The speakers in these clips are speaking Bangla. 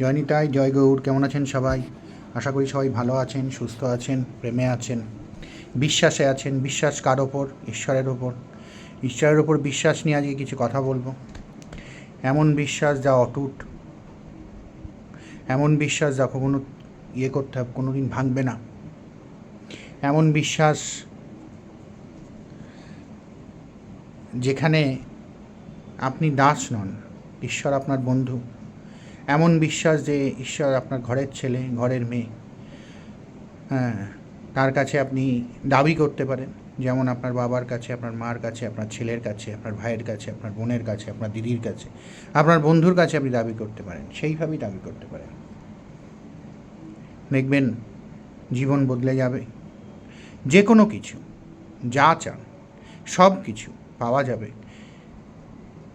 জয় নিতাই জয় গৌর কেমন আছেন সবাই? আশা করি সবাই ভালো আছেন, সুস্থ আছেন, প্রেমে আছেন, বিশ্বাসে আছেন, বিশ্বাস কার ওপর? ঈশ্বরের ওপর। ঈশ্বরের ওপর বিশ্বাস নিয়ে আজকে কিছু কথা বলব। এমন বিশ্বাস যা অটুট, এমন বিশ্বাস যা কখনো ইয়ে করতে হবে কোনো দিন ভাঙবে না। এমন বিশ্বাস যেখানে আপনি দাস নন, ঈশ্বর আপনার বন্ধু। এমন বিশ্বাস যে ঈশ্বর আপনার ঘরের ছেলে, ঘরের মেয়ে। হ্যাঁ তার কাছে আপনি দাবি করতে পারেন। যেমন আপনার বাবার কাছে, আপনার মার কাছে, আপনার ছেলের কাছে, আপনার ভাইয়ের কাছে, আপনার বোনের কাছে, আপনার দিদির কাছে, আপনার বন্ধুর কাছে আপনি দাবি করতে পারেন। সেইভাবেই দাবি করতে পারেন। দেখবেন জীবন বদলে যাবে। যে কোনো কিছু, যা চান, সব কিছু পাওয়া যাবে।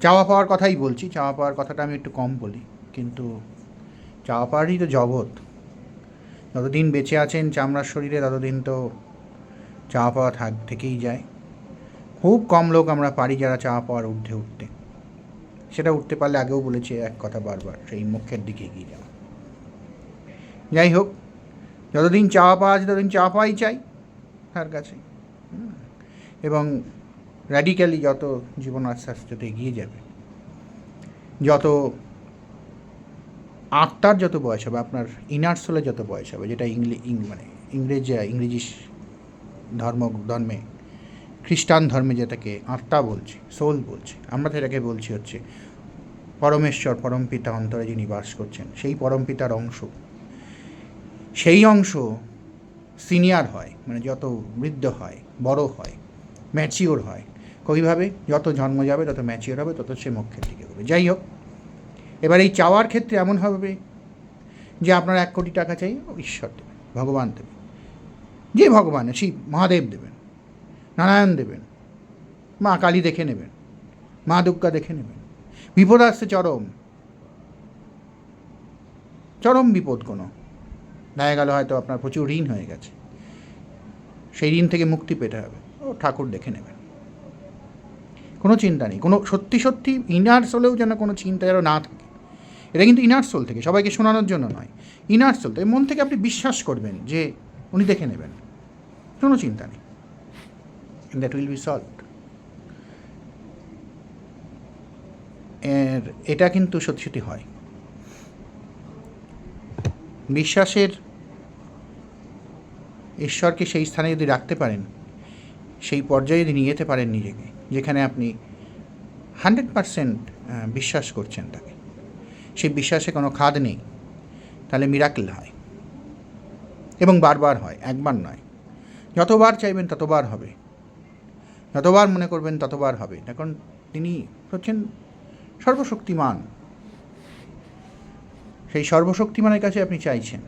চাওয়া পাওয়ার কথাই বলছি, চাওয়া পাওয়ার কথাটা আমি একটু কম বলি। কিন্তু চাওয়া পাওয়ারই তো জগৎ। যতদিন বেঁচে আছেন চামড়ার শরীরে, ততদিন তো চাওয়া পাওয়া থাক, থেকেই যায়। খুব কম লোক আমরা পারি যারা চাওয়া পাওয়ার ঊর্ধ্বে উঠতে। সেটা উঠতে পারলে আগেও বলেছি এক কথা বারবার, সেই মুখের দিকে এগিয়ে যাওয়া। যাই হোক, যতদিন চাওয়া পাওয়া আছে, ততদিন চাওয়া পাওয়াই চাই তার কাছে। এবং র্যাডিক্যালি যত জীবন আস্তে আস্তে যত এগিয়ে যাবে, যত আত্মার যত বয়স হবে, আপনার ইনার যত বয়স হবে, যেটা ইংলি মানে ইংরেজ ইংরেজি ধর্ম, ধর্মে, খ্রিস্টান ধর্মে যেটাকে আত্মা বলছে সোল বলছে, আমরা তো এটাকে বলছি হচ্ছে পরমেশ্বর পরমপিতা অন্তরে যিনি বাস করছেন, সেই পরমপিতার অংশ। সেই অংশ সিনিয়র হয় মানে যত বৃদ্ধ হয়, বড় হয় ম্যাচিওর হয়। কইভাবে যত জন্ম যাবে, তত ম্যাচিওর হবে, তত সে মোক্ষের দিকে হবে। যাই হোক এবার এই চাওয়ার ক্ষেত্রে এমন হবে যে আপনার এক কোটি টাকা চাই ঈশ্বর দেবেন, ভগবান দেবেন। যে ভগবান শিব মহাদেব দেবেন, নারায়ণ দেবেন, মা কালী দেখে নেবেন, মা দুর্গা দেখে নেবেন, বিপদ আসছে চরম চরম বিপদ কোনো। দেখা গেল হয়তো আপনার প্রচুর ঋণ হয়ে গেছে। সেই ঋণ থেকে মুক্তি পেতে হবে, ও ঠাকুর দেখে নেবেন। কোনো চিন্তা নেই, কোনো সত্যি সত্যি ইনার সোলেও যেন কোনো চিন্তা যেন না থাকে। এটা কিন্তু ইনার সোল থেকে, সবাইকে শোনানোর জন্য নয়। ইনার সোল থেকে, মন থেকে আপনি বিশ্বাস করবেন যে উনি দেখে নেবেন। কোনো চিন্তা নেই। দ্যাট উইল বি সলভড এর, এটা কিন্তু সত্যি সত্যি হয়। বিশ্বাসের ঈশ্বরকে সেই স্থানে যদি রাখতে পারেন, সেই পর্যায়ে যদি নিয়ে যেতে পারেন নিজেকে, যেখানে আপনি হান্ড্রেড পারসেন্ট বিশ্বাস করছেন তাকে। সেই বিশ্বাসে কোনো খাদ নেই। তাহলে মিরাকেল হয়। এবং বারবার হয়, একবার নয়। যতবার চাইবেন ততবার হবে। যতবার মনে করবেন ততবার হবে। এখন তিনি হচ্ছেন সর্বশক্তিমান। সেই সর্বশক্তিমানের কাছে আপনি চাইছেন।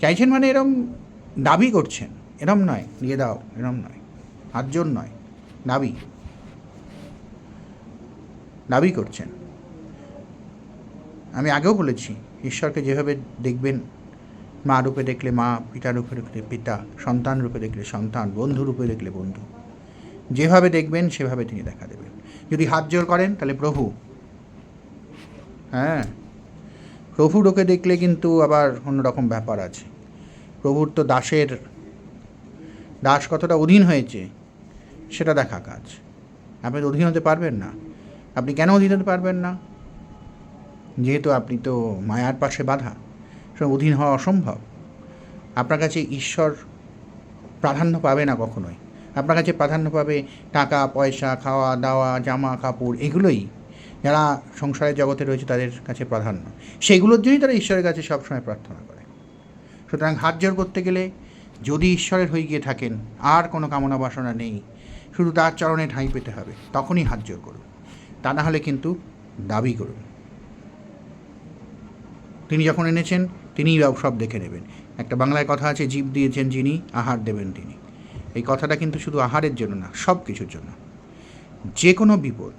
চাইছেন মানে এরম দাবি করছেন। এরম নয়, দিয়ে দাও, এরম নয়। হাতজন নয়, দাবি। দাবি করছেন। আমি আগেও বলেছি, ঈশ্বরকে যেভাবে দেখবেন, মা রূপে দেখলে মা, পিতা রূপে দেখলে পিতা, সন্তান রূপে দেখলে সন্তান, বন্ধু রূপে দেখলে বন্ধু। যেভাবে দেখবেন, সেভাবে তিনি দেখা দেবেন। যদি হাত জোর করেন, তাহলে প্রভু। হ্যাঁ। প্রভু লোকে দেখলে কিন্তু আবার অন্যরকম ব্যাপার আছে। প্রভুর তো দাসের, দাস কতটা অধীন হয়েছে, সেটা দেখা কাজ। আপনি অধীন হতে পারবেন না। আপনি কেন অধীন হতে পারবেন না? যেহেতু আপনি তো মায়ার পাশে বাধা অধীন হওয়া অসম্ভব। আপনার কাছে ঈশ্বর প্রাধান্য পাবে না কখনোই। আপনার কাছে প্রাধান্য পাবে টাকা, পয়সা, খাওয়া, দাওয়া, জামা, কাপড়, এগুলোই। যারা সংসারের জগতে রয়েছে তাদের কাছে প্রাধান্য। সেগুলোর জন্যই তারা ঈশ্বরের কাছে সবসময় প্রার্থনা করে। সুতরাং হাত জোর করতে গেলে যদি ঈশ্বরের হয়ে গিয়ে থাকেন, আর কোনো কামনা বাসনা নেই। শুধু তার চরণে ঠাঁই পেতে হবে। তখনই হাত জোর করুন। তা না হলে কিন্তু দাবি করুন। তিনি যখন এনেছেন, তিনিই সব দেখে নেবেন। একটা বাংলায় কথা আছে, জীব দিয়েছেন যিনি, আহার দেবেন তিনি। এই কথাটা কিন্তু শুধু আহারের জন্য না, সব কিছুর জন্য। যে কোনো বিপদ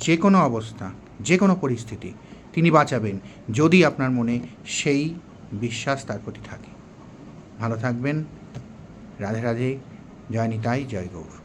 যে কোনো অবস্থা যে কোনো পরিস্থিতি, তিনি বাঁচাবেন যদি আপনার মনে সেই বিশ্বাস তার প্রতি থাকে। ভালো থাকবেন। রাধে রাধে। জয় নিতাই, জয় গৌর।